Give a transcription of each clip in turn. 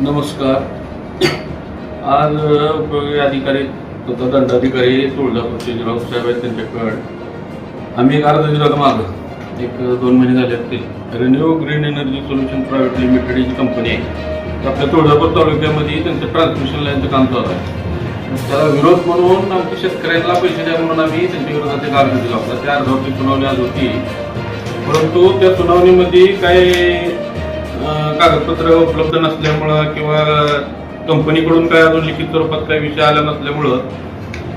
नमस्कार. आज उपयोगी अधिकारी तथा दंडाधिकारी तुळजापूरचे जे साहेब आहेत त्यांच्याकडे. आम्ही एक अर्ज दिला होता मागं. एक दोन महिने झाले असतील. Renew green energy solution private limited ही कंपनी आहे आपल्या तुळजापूर तालुक्यामध्ये त्यांचं ट्रान्समिशन लाईनचं काम चालू आहे. त्याला विरोध म्हणून आमच्या शेतकऱ्यांना पैसे द्या म्हणून आम्ही त्यांच्या विरोधात एक अर्ज दिला होता त्या अर्जावरती सुनावणी आज होती. परंतु त्या सुनावणीमध्ये काही कागदपत्र उपलब्ध नसल्यामुळं किंवा कंपनीकडून काय अजून लिखित स्वरूपात काही विषय आला नसल्यामुळं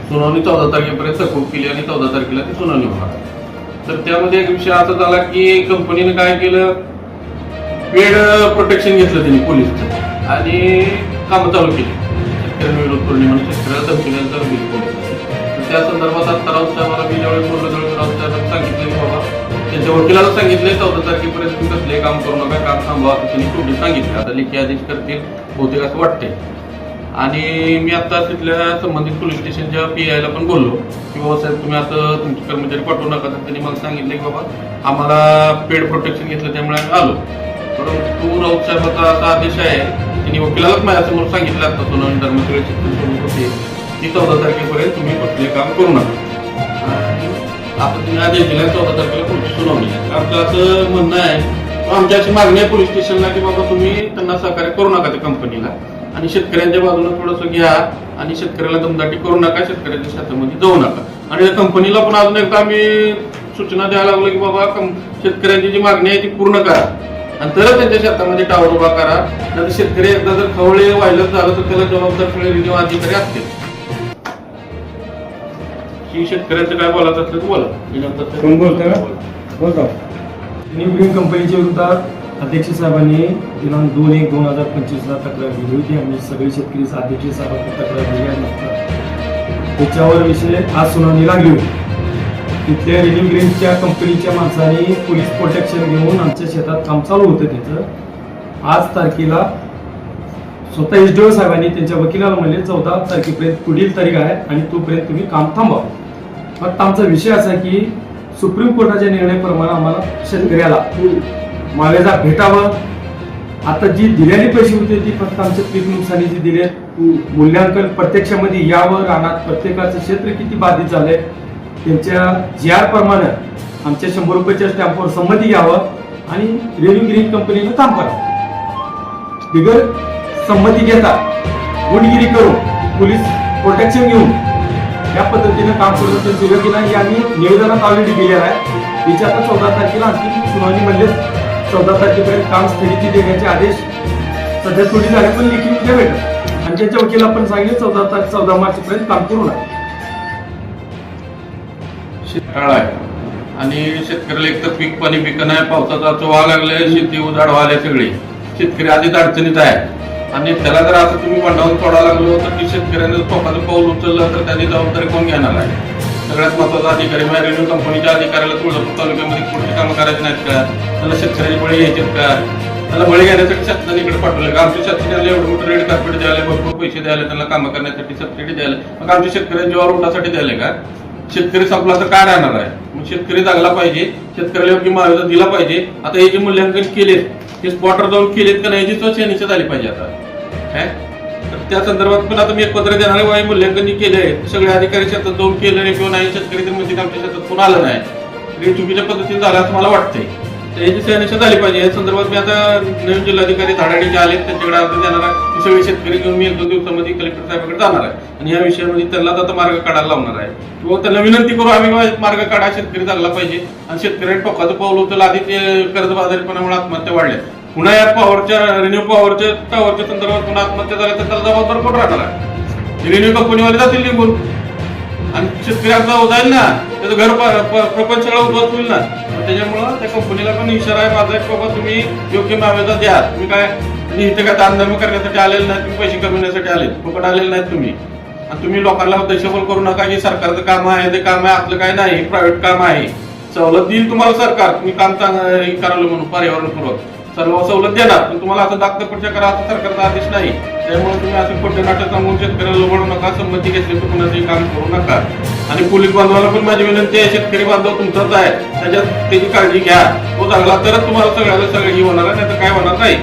सुनावणी चौदा तारखेपर्यंत तहकूब केली आणि चौदा तारखेला ती सुनावणी होणार. तर त्यामध्ये एक विषय असा झाला की कंपनीने काय केलं? वेळ प्रोटेक्शन घेतलं त्यांनी पोलिसचं आणि कामं चालू केली. शेतकऱ्यांना विरोध करणे म्हणून शेतकऱ्याला धमकी द्यायला चालू केली त्या संदर्भात आता वकिलाला सांगितलंय चौदा तारखेपर्यंत तुम्ही कसले काम करू नका काम थांबवा असं त्यांनी शेवटी सांगितलं आता लेखी आदेश करतील बहुतेक असं वाटते आणि मी आता तिथल्या संबंधित पोलीस स्टेशनच्या पी आयला पण बोललो की बाबा साहेब तुम्ही आता तुमचे कर्मचारी पाठवू नका. तर त्यांनी मला सांगितलं की बाबा आम्हाला पेड प्रोटेक्शन घेतलं त्यामुळे आम्ही आलो. परंतु राऊत साहेबाचा असा आदेश आहे त्यांनी वकिलालाच माझ्यासमोर सांगितलं आता सुनावणी दरम्यान शिक्षण होते की चौदा तारखेपर्यंत तुम्ही कुठले काम करू नका. आता तुम्ही आदेश दिला चौदा तारखेला पुढची सुनावणी आहे. आमचं असं म्हणणं आहे आमची अशी मागणी आहे पोलीस स्टेशनला की बाबा तुम्ही त्यांना सहकार्य करू नका त्या कंपनीला. आणि शेतकऱ्यांच्या बाजूला थोडंसं घ्या आणि शेतकऱ्याला दमदाटी करू नका शेतकऱ्याच्या शेतामध्ये जाऊ नका. आणि त्या कंपनीला पण अजून एकदा आम्ही सूचना द्यायला लागलो की बाबा शेतकऱ्यांची जी मागणी आहे ती पूर्ण करा. आणि तरच त्यांच्या शेतामध्ये टावर उभा करा. नंतर शेतकरी एकदा जर खवळे व्हायला झालं तर त्याला जबाबदार सगळे रिन्यू अधिकारी असतील. ही शेतकऱ्यांचं काय बोलायचं असलं तर बोला. कोण बोलतंय का? बोलतो न्यू ग्रीन कंपनीच्या विरोधात अध्यक्ष साहेबांनी दिनांक दोन एक दोन हजार पंचवीसला तक्रार दिली होती. आणि सगळे शेतकरी अध्यक्ष साहेबांनी तक्रार दिली आहे त्याच्यावर विषय आज सुनावणी लागली होती. तिथल्या रिन्यू ग्रीनच्या कंपनीच्या माणसाने पोलीस प्रोटेक्शन घेऊन आमच्या शेतात काम चालू होतं त्याचं आज तारखेला स्वतः एस डी ओ साहेबांनी त्यांच्या वकिलाला म्हणले चौदा तारखेपर्यंत पुढील तारीख आहे आणि तोपर्यंत तुम्ही काम थांबवा. फक्त आमचा विषय असा की सुप्रीम कोर्टाच्या निर्णयाप्रमाणे आम्हाला शेतकऱ्याला मावेजा भेटावं. आता जी दिलेली पैसे होते ती फक्त आमच्या पीक नुकसानीचे दिले मूल्यांकन प्रत्यक्षामध्ये यावं रानात प्रत्येकाचं क्षेत्र किती बाधित झालंय त्यांच्या जी आर प्रमाणे आमच्या शंभर रुपयाच्या स्टॅम्पवर संमती घ्यावं आणि रेव्ह्यू ग्रीन कंपनीला काम करावं. बिगर संमती घेता गुंडगिरी करून पोलीस प्रोटेक्शन घेऊन या पद्धतीनं काम करत असेल की नाही आम्ही निवेदनात ऑलरेडी दिलेलं आहे. तिच्या आता चौदा तारखेला आणखी सुनावणी म्हणजे चौदा तारखेपर्यंत काम स्थगिती देण्याचे आदेश सध्या थोडी झाले पण लिखित उद्या भेटत आणि त्याच्या वकिला पण सांगितले चौदा तारीख चौदा मार्चपर्यंत काम करू नये शेतकाळ आहे. आणि शेतकऱ्याला एक तर पीक पाणी पिकं नाही पावसाचा चोवा लागलाय शेती उधाड व्हायला सगळी. शेतकरी आधीच अडचणीत आहे. आणि त्याला जर आता तुम्ही भांडावून सोडा लागलो तर ती शेतकऱ्यांनी टोकाचं पाऊल उचललं तर त्याची जबाबदारी कोण घेणार आहे? सगळ्यात महत्त्वाचा अधिकारी म्हणजे रेव्ह्यू कंपनीच्या अधिकाऱ्याला तुळजापूर तालुक्यामध्ये कुठली कामं करायची नाहीत का? त्याला शेतकऱ्याची बळी घ्यायचे का? त्याला बळी घेण्यासाठी शासनाने इकडे पाठवलं. का आमच्या शेतकऱ्याला एवढं मोठं रेड कार्पेट द्यायला भरपूर पैसे द्यायला त्यांना कामं करण्यासाठी सबसिडी द्यायला? मग आमच्या शेतकऱ्यांनी जीवावर उठासाठी द्यायला का? शेतकरी संपला तर काय राहणार आहे? मग शेतकरी जागला पाहिजे शेतकऱ्याला योग्य मार्ग दिला पाहिजे. आता हे जे मूल्यांकन केलेत हे स्पॉटवर जाऊन केलेत का नाही याची स्वच्छ निश्चित झाली पाहिजे आता. काय तर त्या संदर्भात पण आता मी एक पत्र देणार आहे. मूल्यांकन केले सगळे अधिकारी शेतात जाऊन केलं नाही किंवा नाही शेतकरी तर म्हणजे आमच्या शेतात कोण आलं नाही. हे चुकीच्या पद्धतीने झालं असं मला वाटतंय. तर याची सहनिशा झाली पाहिजे या संदर्भात मी आता नवीन जिल्हाधिकारी धाडाडीचे आले त्यांच्याकडे अर्ज देणार आहे. ते सगळे शेतकरी घेऊन मी एक दोन दिवसामध्ये कलेक्टर साहेबांकडे जाणार आहे. आणि या विषयामध्ये त्यांना आता मार्ग काढायला लावणार आहे. किंवा त्यांना विनंती करू आम्ही मार्ग काढा शेतकरी चालला पाहिजे. आणि शेतकऱ्यांनी टोकाचं पाऊल उचल आधी ते कर्जबाजारीपणामुळे आत्महत्या वाढल्या. पुन्हा या पॉवरच्या रिन्यू पॉवरच्या टॉवरच्या संदर्भात पुन्हा आत्महत्या झाल्या तर त्याला जबाबदार कोण राहणार आहे? रिन्यू कंपनीवाले जातील निघून. आणि शेतकऱ्यांचा जाईल ना त्याचं घर प्रपंच सगळं उद्ध्वस्त होईल ना. त्याच्यामुळं त्या कंपनीला पण इशारा आहे माझा की बाबा तुम्ही योग्य मावेदा द्या. तुम्ही काय म्हणजे इथे काय दानधर्म करण्यासाठी आलेले नाही तुम्ही पैसे कमवण्यासाठी आले फुकट आलेले नाहीत तुम्ही. आणि तुम्ही लोकांना दशबल करू नका की सरकारचं काम आहे ते काम आहे आपलं काय नाही प्रायव्हेट काम आहे. सवलत देईल तुम्हाला सरकार. तुम्ही काम चांगलं हे करायला म्हणून पर्यावरणपूर्वक सर्व सवलत देणार. पण तुम्हाला असं दाखलं करा असं सरकारचा आदेश नाही. त्यामुळे तुम्ही असं खोटे नाटक सांगून शेतकऱ्याला लोबडू नका संमती घेतली तर कुणाचंही काम करू नका. आणि पोलीस बांधवाला पण माझी विनंती आहे शेतकरी बांधव तुमचाच आहे. त्याच्यात त्याची काळजी घ्या. हो, तो चांगला तरच तुम्हाला सगळ्याला सगळं ही होणार नाही तर काय होणार नाही.